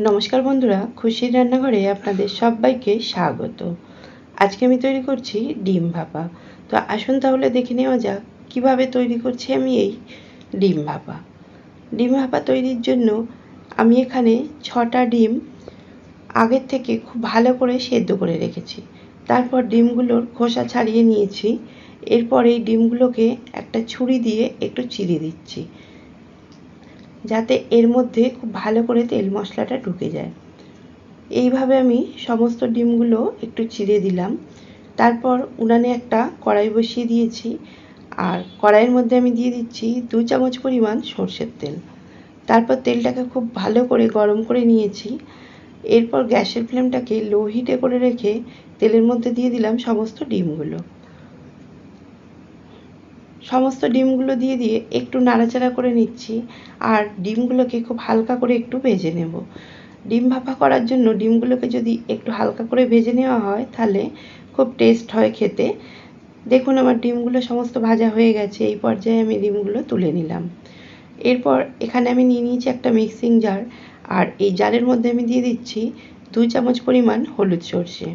নমস্কার বন্ধুরা, খুশির রান্নাঘরে আপনাদের সবাইকে স্বাগত। আজকে আমি তৈরি করছি ডিম ভাপা। তো আসুন তাহলে দেখে নেওয়া যাক, কীভাবে তৈরি করছি আমি এই ডিম ভাপা। ডিম ভাপা তৈরির জন্য আমি এখানে ছটা ডিম আগের থেকে খুব ভালো করে সেদ্ধ করে রেখেছি। তারপর ডিমগুলোর খোসা ছাড়িয়ে নিয়েছি। এরপর এই ডিমগুলোকে একটা ছুরি দিয়ে একটু চিড়ে দিচ্ছি। যাতে এর মধ্যে খুব ভালো করে তেল মশলাটা ঢুকে যায়। এইভাবে আমি সমস্ত ডিমগুলো একটু চিড়ে দিলাম। তারপর উনানে একটা কড়াই বসিয়ে দিয়েছি। আর কড়াইয়ের মধ্যে আমি দিয়ে দিচ্ছি দু চামচ পরিমাণ সর্ষের তেল। তারপর তেলটাকে খুব ভালো করে গরম করে নিয়েছি। এরপর গ্যাসের ফ্লেমটাকে লো হিটে করে রেখে তেলের মধ্যে দিয়ে দিলাম সমস্ত ডিমগুলো। সমস্ত ডিমগুলো দিয়ে দিয়ে একটু নাড়াচাড়া করে নিচ্ছি আর ডিমগুলোকে খুব হালকা করে একটু ভেজে নেব। ডিম ভাপা করার জন্য ডিমগুলোকে যদি একটু হালকা করে ভেজে নেওয়া হয়, তাহলে খুব টেস্ট হয় খেতে। দেখুন আমার ডিমগুলো সমস্ত ভাজা হয়ে গেছে, এই পর্যায়ে আমি ডিমগুলো তুলে নিলাম। এরপর এখানে আমি নিয়ে নিয়েছি একটা মিক্সিং জার আর এই জারের মধ্যে আমি দিয়ে দিচ্ছি দু চামচ পরিমাণ হলুদ সর্ষে।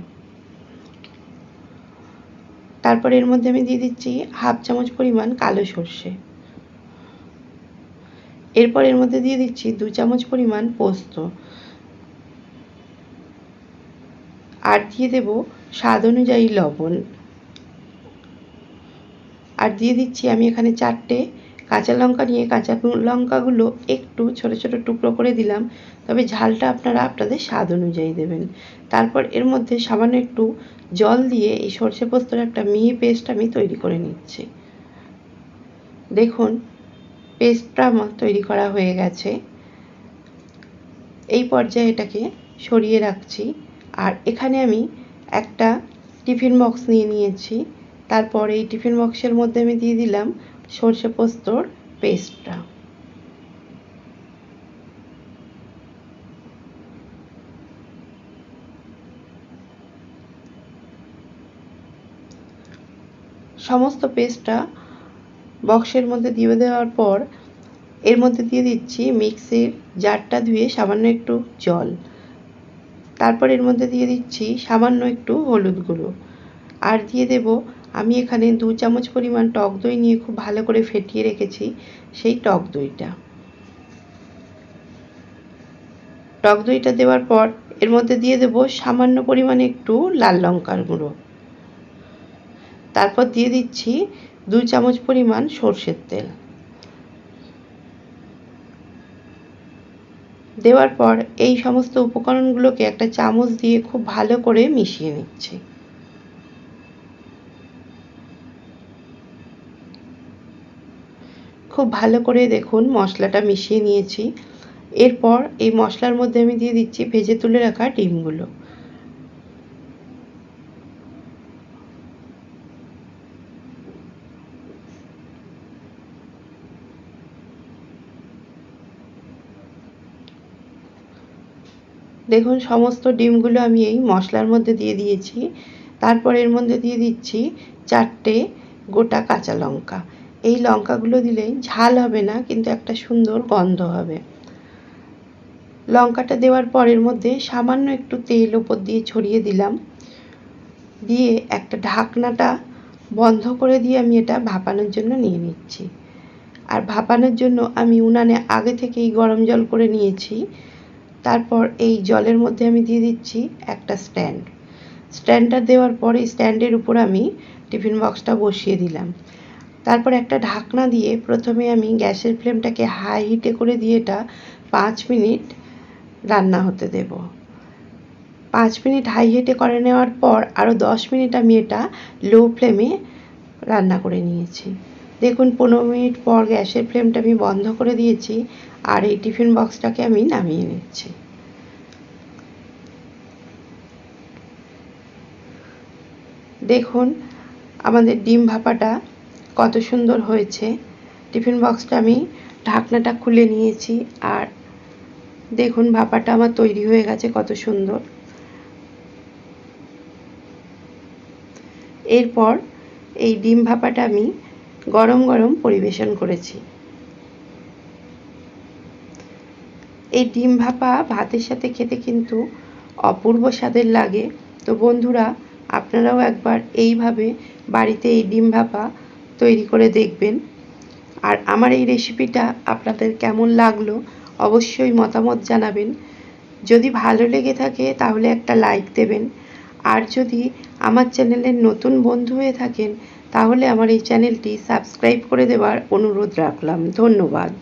তারপর এর মধ্যে আমি দিয়ে দিচ্ছি হাফ চামচ পরিমাণ কালো সর্ষে। এরপর এর মধ্যে দিয়ে দিচ্ছি দু চামচ পরিমাণ পোস্ত। আর দিয়ে দেব স্বাদ অনুযায়ী লবণ। আর দিয়ে দিচ্ছি আমি এখানে চারটে কাঁচা লঙ্কা নিয়ে কাঁচা লঙ্কাগুলো একটু ছোট ছোট টুকরো করে দিলাম। তবে ঝালটা আপনারা আপনাদের স্বাদ অনুযায়ী দেবেন। তারপর এর মধ্যে সামান্য একটু জল দিয়ে এই সর্ষে পোস্তর একটা মিহি পেস্ট আমি তৈরি করে নিচ্ছি। দেখুন পেস্টটা আমার তৈরি করা হয়ে গেছে। এই পর্যায়ে এটাকে সরিয়ে রাখছি। আর এখানে আমি একটা টিফিন বক্স নিয়ে নিয়েছি। তারপর এই টিফিন বক্সের মধ্যে আমি দিয়ে দিলাম সর্ষে পোস্তর পেস্টটা সমস্ত পেস্টটা বক্সের মধ্যে দিয়ে দেওয়ার পর, এর মধ্যে দিয়ে দিচ্ছি মিক্সির জারটা ধুয়ে সামান্য একটু জল। তারপর এর মধ্যে দিয়ে দিচ্ছি সামান্য একটু হলুদ গুঁড়ো। আর দিয়ে দেব আমি এখানে দু চামচ পরিমাণ টক দই নিয়ে খুব ভালো করে ফেটিয়ে রেখেছি, সেই টক দইটা। টক দইটা দেওয়ার পর এর মধ্যে দিয়ে দেব সামান্য পরিমাণে একটু লাল লঙ্কার গুঁড়ো। তারপর দিয়ে দিচ্ছি দু চামচ পরিমাণ সর্ষের তেল। দেওয়ার পর এই সমস্ত উপকরণগুলোকে একটা চামচ দিয়ে খুব ভালো করে মিশিয়ে নিচ্ছি। খুব ভালো করে দেখুন, মশলাটা মিশিয়ে নিয়েছি। এরপর এই মশলার মধ্যে আমি দিয়ে দিচ্ছি ভেজে তুলে রাখা ডিমগুলো। দেখুন, সমস্ত ডিমগুলো আমি এই মশলার মধ্যে দিয়ে দিয়েছি। তারপর এর মধ্যে দিয়ে দিচ্ছি চারটে গোটা কাঁচা লঙ্কা। এই লঙ্কাগুলো দিলে ঝাল হবে না, কিন্তু একটা সুন্দর গন্ধ হবে। লঙ্কাটা দেওয়ার পরের মধ্যে সামান্য একটু তেল ওপর দিয়ে ছড়িয়ে দিলাম। দিয়ে একটা ঢাকনাটা বন্ধ করে দিয়ে আমি এটা ভাপানোর জন্য নিয়ে নিচ্ছি। আর ভাপানোর জন্য আমি উনানে আগে থেকেই গরম জল করে নিয়েছি। তারপর এই জলের মধ্যে আমি দিয়ে দিচ্ছি একটা স্ট্যান্ড। স্ট্যান্ডটা দেওয়ার পর স্ট্যান্ডের উপর আমি টিফিন বক্সটা বসিয়ে দিলাম। তারপর একটা ঢাকনা দিয়ে প্রথমে আমি গ্যাসের ফ্লেমটাকে হাই হিটে করে দিয়ে এটা পাঁচ মিনিট রান্না হতে দেব। পাঁচ মিনিট হাই হিটে করে নেওয়ার পর আরও দশ মিনিট আমি এটা লো ফ্লেমে রান্না করে নিয়েছি। দেখুন, পনেরো মিনিট পর গ্যাসের ফ্লেমটা আমি বন্ধ করে দিয়েছি আর এই টিফিন বক্সটাকে আমি নামিয়ে নিচ্ছি। দেখুন, আমাদের ডিম ভাপাটা কত সুন্দর হয়েছে। টিফিন বক্সটা আমি ঢাকনাটা খুলে নিয়েছি আর দেখুন ভাপাটা আমার তৈরি হয়ে গেছে কত সুন্দর। এরপর এই ডিম ভাপাটা আমি গরম গরম পরিবেশন করেছি। এই ডিম ভাপা ভাতের সাথে খেতে কিন্তু অপূর্ব স্বাদের লাগে। তো বন্ধুরা, আপনারাও একবার এইভাবে বাড়িতে এই ডিম ভাপা তৈরি করে দেখবেন। আর আমার এই রেসিপিটা আপনাদের কেমন লাগল অবশ্যই মতামত জানাবেন। যদি ভালো লেগে থাকে তাহলে একটা লাইক দেবেন। আর যদি আমার চ্যানেলের নতুন বন্ধু হয়ে থাকেন তাহলে আমার এই চ্যানেলটি সাবস্ক্রাইব করে দেওয়ার অনুরোধ রাখলাম। ধন্যবাদ।